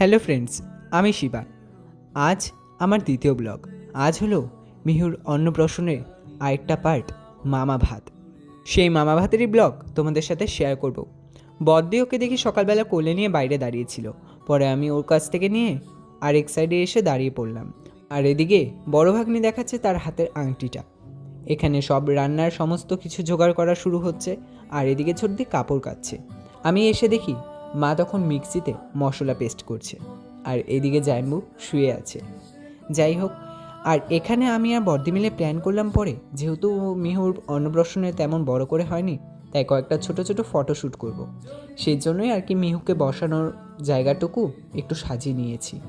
Hello friends, আমি শিবা। আজ আমার দ্বিতীয় ব্লগ। আজ হলো মিহুর অন্নপ্রাশনের আরেকটা পার্ট মামা ভাত। সেই মামা ভাতেরই ব্লগ তোমাদের সাথে শেয়ার করব। বদ্দি ওকে দেখি সকালবেলা কোলে নিয়ে বাইরে দাঁড়িয়েছিল। পরে আমি ওর কাছ থেকে নিয়ে আরেক সাইডে এসে দাঁড়িয়ে পড়লাম। আর এদিকে বড় ভাগ্নি দেখাচ্ছে তার হাতের আংটিটা। এখানে সব রান্নার সমস্ত কিছু জোগাড় করা শুরু হচ্ছে, আর এদিকে ছোটদি কাপড় কাচ্ছে আমি এসে দেখি মা তখন মিক্সিতে মশলা পেস্ট করছে আর এদিকে জাইম্বু শুয়ে আছে। যাই হোক, আর এখানে আমি আর বর্দি মিলে প্ল্যান করলাম পরে। যেহেতু মিহুর অন্নপ্রাশনে তেমন বড় করে হয়নি, তাই কয়েকটা ছোট ছোট ফটোশ্যুট করব। সেই জন্যই আর কি মিহুকে বসানোর জায়গাটুকু একটু সাজিয়ে নিয়েছি।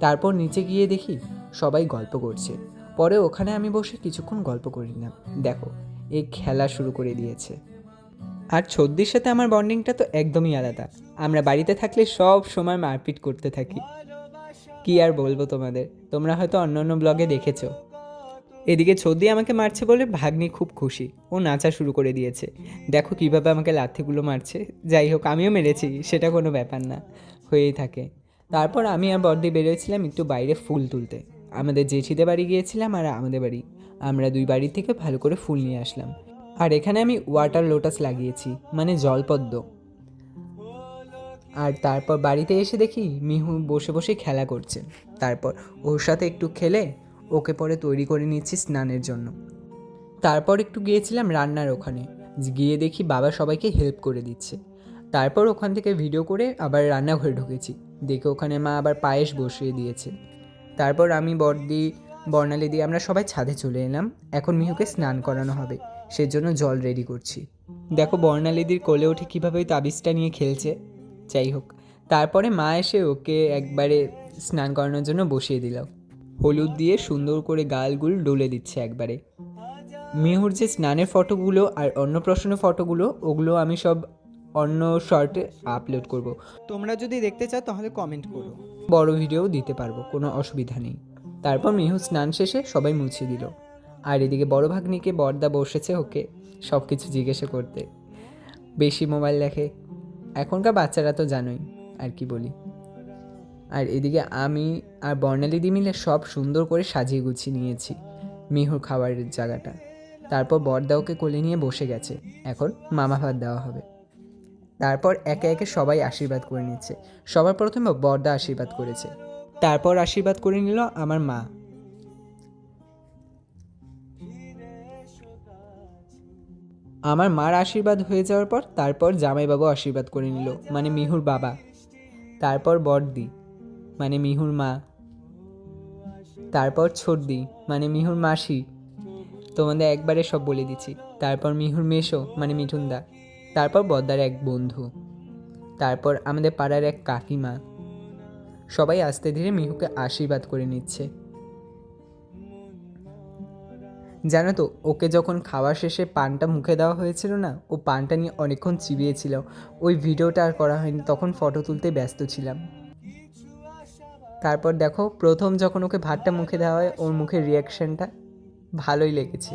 তারপর নিচে গিয়ে দেখি সবাই গল্প করছে। পরে ওখানে আমি বসে কিছুক্ষণ গল্প করি না দেখো, এই খেলা শুরু করে দিয়েছে। আর ছদ্দির সাথে আমার বন্ডিংটা তো একদমই আলাদা। আমরা বাড়িতে থাকলে সব সময় মারপিট করতে থাকি। কি আর বলব তোমাদের? তোমরা হয়তো অন্য অন্য ব্লগে দেখেছ। এদিকে ছদ্দি আমাকে মারছে বলে ভাগ্নি খুব খুশি। ও নাচা শুরু করে দিয়েছে। দেখো কীভাবে আমাকে লাথিগুলো মারছে। যাই হোক, আমিও মেরেছি, সেটা কোনো ব্যাপার না। হয়েই থাকে। তারপর আমি আর বর্দি বেরোয়েছিলাম একটু বাইরে ফুল তুলতে। আমাদের জেঠিদের বাড়ি গিয়েছিলাম আর আমাদের বাড়ি। আমরা দুই বাড়ি থেকে ভালো করে ফুল নিয়ে আসলাম। আর এখানে আমি ওয়াটার লোটাস লাগিয়েছি মানে জলপদ্ম। আর তারপর বাড়িতে এসে দেখি মিহু বসে বসে খেলা করছে। তারপর ওর সাথে একটু খেলে ওকে পরে তৈরি করে নিচ্ছি স্নানের জন্য। তারপর একটু গিয়েছিলাম রান্নার ওখানে। গিয়ে দেখি বাবা সবাইকে হেল্প করে দিচ্ছে। তারপর ওখান থেকে ভিডিও করে আবার রান্নাঘরে ঢুকেছি। দেখে ওখানে মা আবার পায়েস বসিয়ে দিয়েছে। তারপর আমি বর্দি, বর্ণালী দিয়ে আমরা সবাই ছাদে চলে এলাম। এখন মিহুকে স্নান করানো হবে। সেজন্য জল রেডি করছি। দেখো বর্ণালীদির কোলে উঠে কীভাবে ওই তাবিজটা নিয়ে খেলছে। যাই হোক। তারপরে মা এসে ওকে একবারে স্নান করানোর জন্য বসিয়ে দিল। হলুদ দিয়ে সুন্দর করে গালগুল ডলে দিচ্ছে একবারে। মিহুর যে স্নানের ফটোগুলো আর অন্নপ্রাশনের ফটোগুলো ওগুলো আমি সব অন্য শর্টে আপলোড করব। তোমরা যদি দেখতে চাও তাহলে কমেন্ট করো। বড় ভিডিও দিতে পারব কোনো অসুবিধা নেই। তারপর মিহু স্নান শেষে সবাই মুছে দিল। আর এদিকে বড় ভাগ্নিকে বর্দা বসেছে ওকে সব কিছু জিজ্ঞাসা করতে। বেশি মোবাইল দেখে এখনকার বাচ্চারা তো জানোই আর কি বলি। আর এদিকে আমি আর বর্ণালিদি মিলে সব সুন্দর করে সাজিয়ে গুছিয়ে নিয়েছি মিহুর খাবারের জায়গাটা। তারপর বর্দা ওকে কোলে নিয়ে বসে গেছে। এখন মামা ভাত দেওয়া হবে। তারপর একে একে সবাই আশীর্বাদ করে নিচ্ছে। সবার প্রথমে বর্দা আশীর্বাদ করেছে। তারপর আশীর্বাদ করে নিল আমার মা। আমার মার আশীর্বাদ হয়ে যাওয়ার পর তারপর জামাইবাবু আশীর্বাদ করে নিল মানে মিহুর বাবা। তারপর বড়দি মানে মিহুর মা। তারপর ছোটদি মানে মিহুর মাসি। তোমাদের একবারে সব বলে দিচ্ছি। তারপর মিহুর মেশো মানে মিঠুনদা। তারপর বদ্দার এক বন্ধু। তারপর আমাদের পাড়ার এক কাকিমা। সবাই আস্তে ধীরে মিহুকে আশীর্বাদ করে নিচ্ছে। জানো তো, ওকে যখন খাওয়া শেষে পানটা মুখে দেওয়া হয়েছিল না, ও পানটা নিয়ে অনেকক্ষণ চিবিয়েছিল। ওই ভিডিওটা আর করা হয়নি, তখন ফটো তুলতে ব্যস্ত ছিলাম। তারপর দেখো, প্রথম যখন ওকে ভাতটা মুখে দেওয়া হয়, ওর মুখের রিয়াকশনটা ভালোই লেগেছে।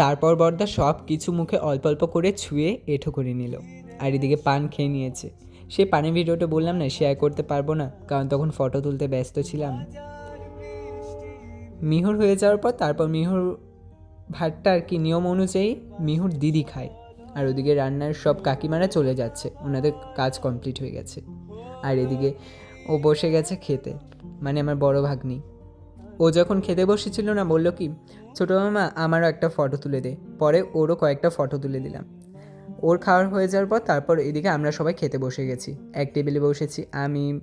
তারপর বর্দা সব কিছু মুখে অল্প অল্প করে ছুঁয়ে এঁঠো করে নিল আর এদিকে পান খেয়ে নিয়েছে। সেই পানের ভিডিওটা বললাম না শেয়ার করতে পারব না, কারণ তখন ফটো তুলতে ব্যস্ত ছিলাম। মিহুর হয়ে যাওয়ার পর তারপর মিহুর ভাতটা আর কি নিয়ম অনুযায়ী মিহুর দিদি খায়। আর ওদিকে রান্নার সব কাকিমারা চলে যাচ্ছে। ওনাদের কাজ কমপ্লিট হয়ে গেছে। আর এদিকে ও বসে গেছে খেতে। মানে আমার বড় ভাগ্নি। ও যখন খেতে বসেছিল না, বলল কি, ছোটো মামা, আমারও একটা ফটো তুলে দে। পরে ওরও কয়েকটা ফটো তুলে দিলাম। ওর খাওয়ার হয়ে যাওয়ার পর তারপর এদিকে আমরা সবাই খেতে বসে গেছি। এক টেবিলে বসেছি। আমি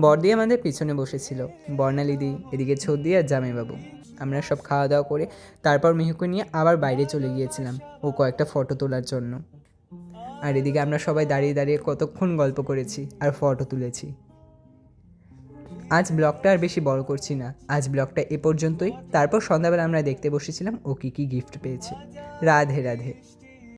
বর্দি আমাদের পিছনে বসেছিল। বর্ণালিদি, এদিকে ছদ্দি আর জামাইবাবু। আমরা সব খাওয়া দাওয়া করে তারপর মিহুকে নিয়ে আবার বাইরে চলে গিয়েছিলাম ও কয়েকটা ফটো তোলার জন্য। আর এদিকে আমরা সবাই দাঁড়িয়ে দাঁড়িয়ে কতক্ষণ গল্প করেছি আর ফটো তুলেছি। আজ ব্লগটা আর বেশি বড় করছি না। আজ ব্লগটা এ পর্যন্তই। তারপর সন্ধ্যাবেলা আমরা দেখতে বসেছিলাম ও কী কী গিফট পেয়েছে। রাধে রাধে।